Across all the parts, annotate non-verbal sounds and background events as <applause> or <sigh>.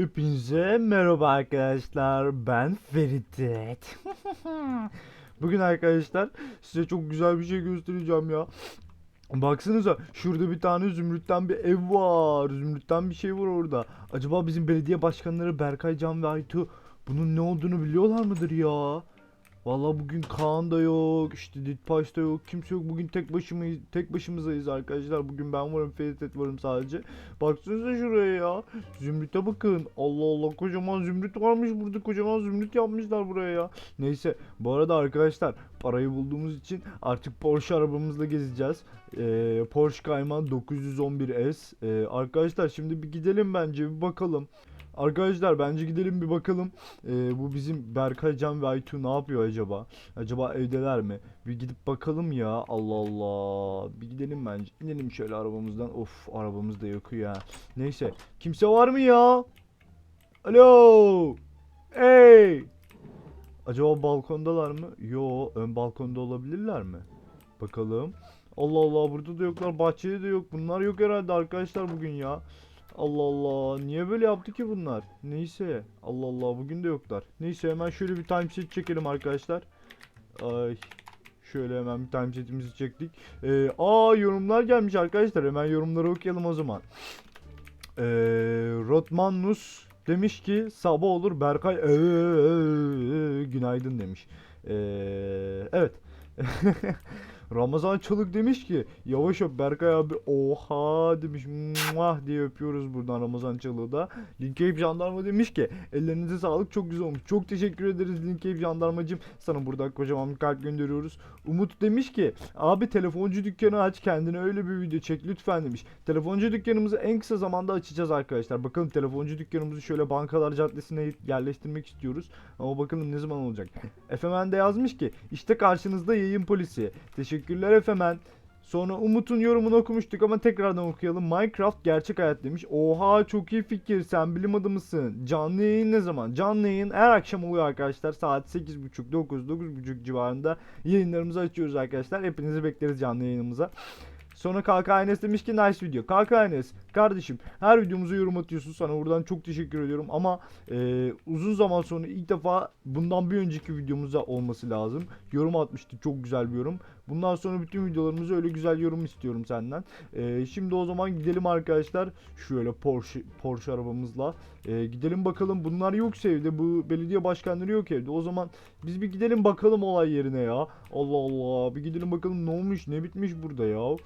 Hepinize merhaba arkadaşlar. Ben Ferit. <laughs> Bugün arkadaşlar size çok güzel bir şey göstereceğim ya. Baksanıza şurada bir tane zümrütten bir ev var. Zümrütten bir şey var orada. Acaba bizim belediye başkanları Berkay Can ve Aytu bunun ne olduğunu biliyorlar mıdır ya? Vallahi bugün Kaan da yok, işte Ditpaş da yok, kimse yok. Bugün tek başımayız, tek başımızayız arkadaşlar. Bugün ben varım, Ferit varım sadece. Baksanıza şuraya ya. Zümrüt'e bakın. Allah Allah kocaman zümrüt varmış burada. Kocaman zümrüt yapmışlar buraya ya. Neyse bu arada arkadaşlar parayı bulduğumuz için artık Porsche arabamızla gezeceğiz. Ee, Porsche Cayman 911S. Ee, arkadaşlar şimdi bir gidelim bence bir bakalım. Arkadaşlar bence gidelim bir bakalım. Ee, bu bizim Berkay Can ve Aytu ne yapıyor acaba? Acaba evdeler mi? Bir gidip bakalım ya. Allah Allah. Bir gidelim bence. İnelim şöyle arabamızdan. Of arabamız da yakıyor ya. Neyse. Kimse var mı ya? Alo. Hey. Acaba balkondalar mı? Yo, ön balkonda olabilirler mi? Bakalım. Allah Allah burada da yoklar. Bahçede de yok. Bunlar yok herhalde arkadaşlar bugün ya. Allah Allah. Niye böyle yaptı ki bunlar? Neyse. Allah Allah bugün de yoklar. Neyse hemen şöyle bir timeset çekelim arkadaşlar. Ay. Şöyle hemen bir timesetimizi çektik. Ee, aa yorumlar gelmiş arkadaşlar. Hemen yorumları okuyalım o zaman. Ee, Rotmanus demiş ki sabah olur Berkay ee, günaydın demiş. Ee, evet. <laughs> Ramazan Çoluk demiş ki yavaş öp Berkay abi oha demiş muah diye öpüyoruz buradan Ramazan Çoluk'u da. Linkeyip Jandarma demiş ki ellerinize sağlık çok güzel olmuş. Çok teşekkür ederiz Linkeyip Jandarmacım. Sana buradan kocaman bir kalp gönderiyoruz. Umut demiş ki abi telefoncu dükkanı aç kendine öyle bir video çek lütfen demiş. Telefoncu dükkanımızı en kısa zamanda açacağız arkadaşlar. Bakalım telefoncu dükkanımızı şöyle Bankalar Caddesi'ne yerleştirmek istiyoruz. Ama bakalım ne zaman olacak. Efemen de yazmış ki işte karşınızda yayın polisi. Teşekkürler Efemen. Sonra Umut'un yorumunu okumuştuk ama tekrardan okuyalım. Minecraft gerçek hayat demiş. Oha çok iyi fikir. Sen bilim adamısın. Canlı yayın ne zaman? Canlı yayın her akşam oluyor arkadaşlar. Saat 8.30 9 9.30 civarında yayınlarımızı açıyoruz arkadaşlar. Hepinizi bekleriz canlı yayınımıza. Sonra Kalka demiş ki nice video. Kalka kardeşim her videomuza yorum atıyorsun sana buradan çok teşekkür ediyorum ama e, uzun zaman sonra ilk defa bundan bir önceki videomuza olması lazım. Yorum atmıştı çok güzel bir yorum. Bundan sonra bütün videolarımıza öyle güzel yorum istiyorum senden. E, şimdi o zaman gidelim arkadaşlar şöyle Porsche Porsche arabamızla e, gidelim bakalım bunlar yok evde bu belediye başkanları yok evde o zaman biz bir gidelim bakalım olay yerine ya. Allah Allah bir gidelim bakalım ne olmuş ne bitmiş burada ya.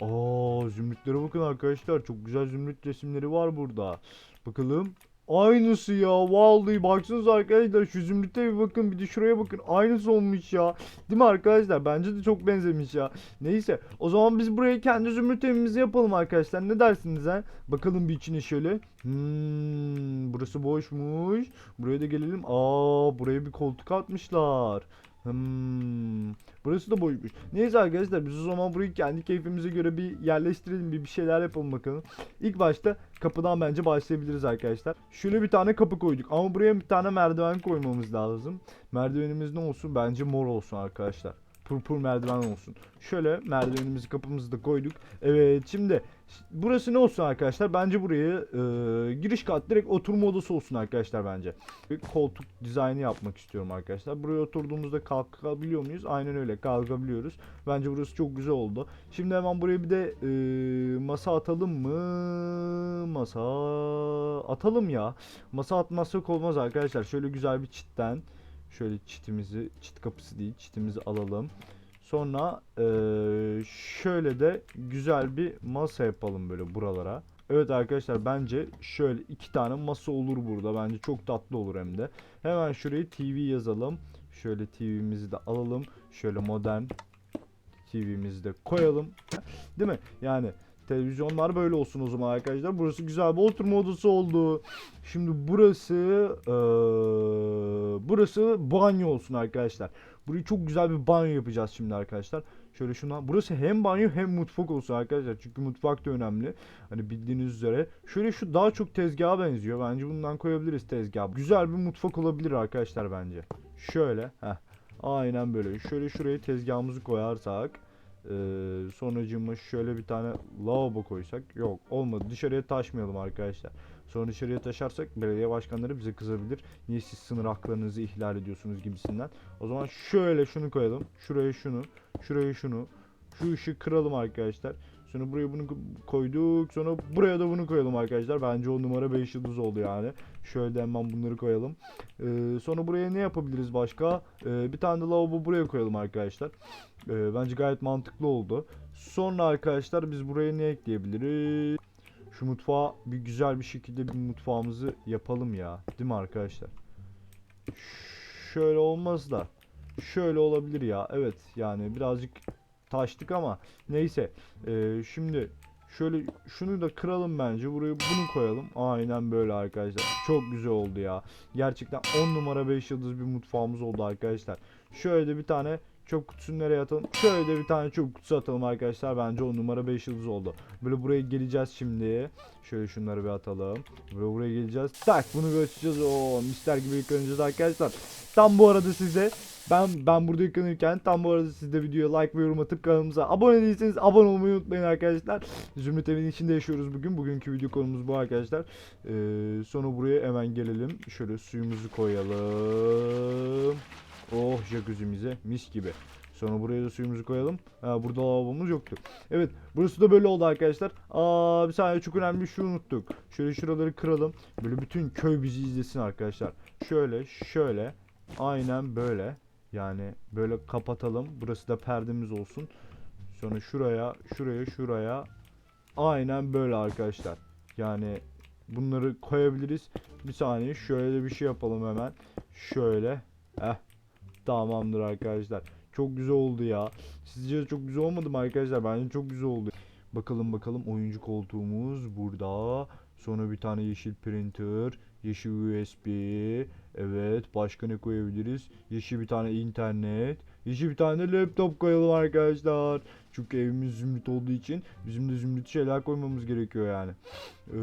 Aa zümrütlere bakın arkadaşlar. Çok güzel zümrüt resimleri var burada. Bakalım. Aynısı ya. Vallahi baksanıza arkadaşlar şu zümrüte bir bakın. Bir de şuraya bakın. Aynısı olmuş ya. Değil mi arkadaşlar? Bence de çok benzemiş ya. Neyse. O zaman biz buraya kendi zümrüt evimizi yapalım arkadaşlar. Ne dersiniz ha? Bakalım bir içine şöyle. Hmm, burası boşmuş. Buraya da gelelim. Aa buraya bir koltuk atmışlar. Hmm. Burası da boymuş. Neyse arkadaşlar biz o zaman burayı kendi keyfimize göre bir yerleştirelim. Bir, bir şeyler yapalım bakalım. İlk başta kapıdan bence başlayabiliriz arkadaşlar. Şöyle bir tane kapı koyduk. Ama buraya bir tane merdiven koymamız lazım. Merdivenimiz ne olsun? Bence mor olsun arkadaşlar. Purpur merdiven olsun. Şöyle merdivenimizi kapımızı da koyduk. Evet şimdi burası ne olsun arkadaşlar? Bence burayı e, giriş kat direkt oturma odası olsun arkadaşlar bence. Bir koltuk dizaynı yapmak istiyorum arkadaşlar. Buraya oturduğumuzda kalkabiliyor muyuz? Aynen öyle kalkabiliyoruz. Bence burası çok güzel oldu. Şimdi hemen buraya bir de e, masa atalım mı? Masa atalım ya. Masa atmazsak olmaz arkadaşlar. Şöyle güzel bir çitten. Şöyle çitimizi, çit kapısı değil, çitimizi alalım. Sonra eee, şöyle de güzel bir masa yapalım böyle buralara. Evet arkadaşlar bence şöyle iki tane masa olur burada. Bence çok tatlı olur hem de. Hemen şuraya TV yazalım. Şöyle TV'mizi de alalım. Şöyle modern TV'mizi de koyalım. Değil mi? Yani televizyonlar böyle olsun o zaman arkadaşlar. Burası güzel bir oturma odası oldu. Şimdi burası eee, burası banyo olsun arkadaşlar. Burayı çok güzel bir banyo yapacağız şimdi arkadaşlar. Şöyle şuna burası hem banyo hem mutfak olsun arkadaşlar. Çünkü mutfak da önemli. Hani bildiğiniz üzere. Şöyle şu daha çok tezgaha benziyor. Bence bundan koyabiliriz tezgah. Güzel bir mutfak olabilir arkadaşlar bence. Şöyle. Heh. Aynen böyle. Şöyle şuraya tezgahımızı koyarsak. Ee, sonracığıma şöyle bir tane lavabo koysak. Yok olmadı. Dışarıya taşmayalım arkadaşlar. Sonra dışarıya taşarsak belediye başkanları bize kızabilir. Niye siz sınır haklarınızı ihlal ediyorsunuz gibisinden. O zaman şöyle şunu koyalım. Şuraya şunu. Şuraya şunu. Şu ışığı kıralım arkadaşlar. Sonra buraya bunu koyduk. Sonra buraya da bunu koyalım arkadaşlar. Bence o numara 5 yıldız oldu yani. Şöyle de hemen bunları koyalım. Ee, sonra buraya ne yapabiliriz başka? Ee, bir tane de lavabo buraya koyalım arkadaşlar. Ee, bence gayet mantıklı oldu. Sonra arkadaşlar biz buraya ne ekleyebiliriz? Şu mutfağa bir güzel bir şekilde bir mutfağımızı yapalım ya. Değil mi arkadaşlar? Şöyle olmaz da. Şöyle olabilir ya. Evet yani birazcık taştık ama neyse. Ee, şimdi şöyle şunu da kıralım bence. Buraya bunu koyalım. Aynen böyle arkadaşlar. Çok güzel oldu ya. Gerçekten 10 numara 5 yıldız bir mutfağımız oldu arkadaşlar. Şöyle de bir tane çöp kutusunu nereye atalım? Şöyle de bir tane çöp kutusu atalım arkadaşlar. Bence 10 numara 5 yıldız oldu. Böyle buraya geleceğiz şimdi. Şöyle şunları bir atalım. Böyle buraya geleceğiz. Tak bunu açacağız. Oo mister gibi yıkanacağız arkadaşlar. Tam bu arada size ben ben burada yıkanırken tam bu arada siz de videoya like ve yorum atıp kanalımıza abone değilseniz abone olmayı unutmayın arkadaşlar. Zümrüt evinin içinde yaşıyoruz bugün. Bugünkü video konumuz bu arkadaşlar. Ee, sonra buraya hemen gelelim. Şöyle suyumuzu koyalım. Oh jacuzzi'mize mis gibi. Sonra buraya da suyumuzu koyalım. Ha, burada lavabomuz yoktu. Evet burası da böyle oldu arkadaşlar. Aa bir saniye çok önemli bir şey unuttuk. Şöyle şuraları kıralım. Böyle bütün köy bizi izlesin arkadaşlar. Şöyle şöyle. Aynen böyle. Yani böyle kapatalım. Burası da perdemiz olsun. Sonra şuraya, şuraya, şuraya. Aynen böyle arkadaşlar. Yani bunları koyabiliriz. Bir saniye şöyle bir şey yapalım hemen. Şöyle. Eh. Tamamdır arkadaşlar. Çok güzel oldu ya. Sizce çok güzel olmadı mı arkadaşlar? Bence çok güzel oldu. Bakalım bakalım oyuncu koltuğumuz burada. Sonra bir tane yeşil printer, yeşil USB. Evet, başka ne koyabiliriz? Yeşil bir tane internet, yeşil bir tane laptop koyalım arkadaşlar. Çünkü evimiz zümrüt olduğu için bizim de zümrüt şeyler koymamız gerekiyor yani. Ee,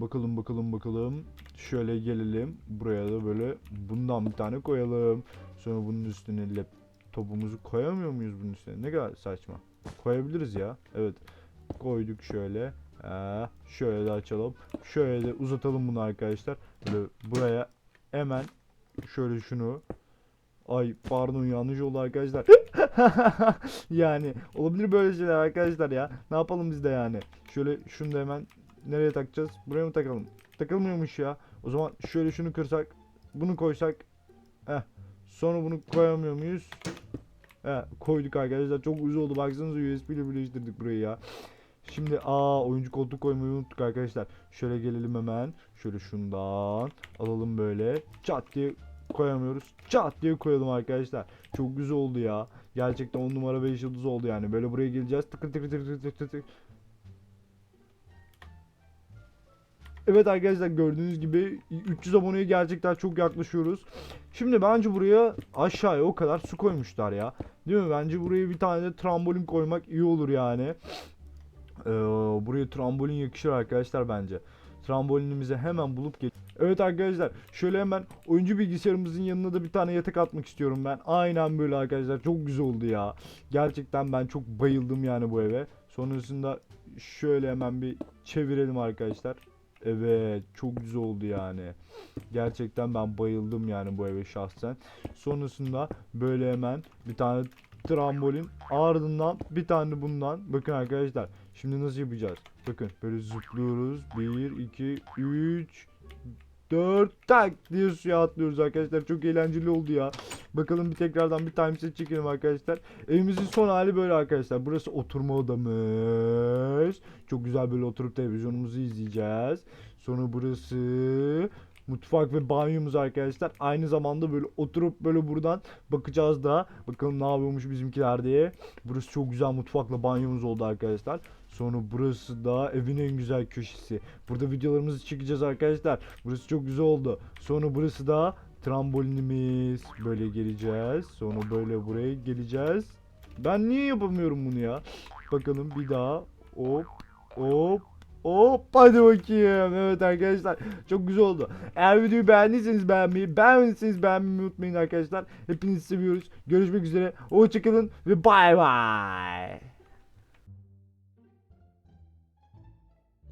bakalım bakalım bakalım. Şöyle gelelim. Buraya da böyle bundan bir tane koyalım. Sonra bunun üstüne laptopumuzu koyamıyor muyuz bunun üstüne? Ne kadar saçma. Koyabiliriz ya. Evet. Koyduk şöyle. Ee, şöyle de açalım. Şöyle de uzatalım bunu arkadaşlar. Böyle buraya hemen şöyle şunu. Ay pardon yanlış oldu arkadaşlar. <laughs> yani olabilir böyle şeyler arkadaşlar ya. Ne yapalım biz de yani. Şöyle şunu da hemen nereye takacağız? Buraya mı takalım? Takılmıyormuş ya. O zaman şöyle şunu kırsak. Bunu koysak. Heh. Sonra bunu koyamıyor muyuz? He, koyduk arkadaşlar. Çok güzel oldu. Baksanıza USB ile birleştirdik burayı ya. Şimdi aa oyuncu koltuk koymayı unuttuk arkadaşlar. Şöyle gelelim hemen. Şöyle şundan alalım böyle. Çat diye koyamıyoruz. Çat diye koyalım arkadaşlar. Çok güzel oldu ya. Gerçekten 10 numara 5 yıldız oldu yani. Böyle buraya geleceğiz. Tıkır tıkır tıkır tıkır tıkır tıkır. Evet arkadaşlar gördüğünüz gibi 300 aboneye gerçekten çok yaklaşıyoruz. Şimdi bence buraya aşağıya o kadar su koymuşlar ya. Değil mi? Bence buraya bir tane de trambolin koymak iyi olur yani. Ee, buraya trambolin yakışır arkadaşlar bence. Trambolinimizi hemen bulup gel. Evet arkadaşlar şöyle hemen oyuncu bilgisayarımızın yanına da bir tane yatak atmak istiyorum ben. Aynen böyle arkadaşlar çok güzel oldu ya. Gerçekten ben çok bayıldım yani bu eve. Sonrasında şöyle hemen bir çevirelim arkadaşlar. Evet çok güzel oldu yani. Gerçekten ben bayıldım yani bu eve şahsen. Sonrasında böyle hemen bir tane trambolin ardından bir tane bundan. Bakın arkadaşlar şimdi nasıl yapacağız? Bakın böyle zıplıyoruz. 1, 2, 3, 4 tak diye suya atlıyoruz arkadaşlar. Çok eğlenceli oldu ya. Bakalım bir tekrardan bir timeset çekelim arkadaşlar. Evimizin son hali böyle arkadaşlar. Burası oturma odamız. Çok güzel böyle oturup televizyonumuzu izleyeceğiz. Sonra burası mutfak ve banyomuz arkadaşlar. Aynı zamanda böyle oturup böyle buradan bakacağız da bakalım ne yapıyormuş bizimkiler diye. Burası çok güzel mutfakla banyomuz oldu arkadaşlar. Sonra burası da evin en güzel köşesi. Burada videolarımızı çekeceğiz arkadaşlar. Burası çok güzel oldu. Sonra burası da trambolinimiz. Böyle geleceğiz. Sonra böyle buraya geleceğiz. Ben niye yapamıyorum bunu ya? Bakalım bir daha. Hop hop Hop hadi bakayım. Evet arkadaşlar çok güzel oldu. Eğer videoyu beğendiyseniz beğenmeyi, beğenmediyseniz beğenmeyi unutmayın arkadaşlar. Hepinizi seviyoruz. Görüşmek üzere. Hoşçakalın ve bay bay.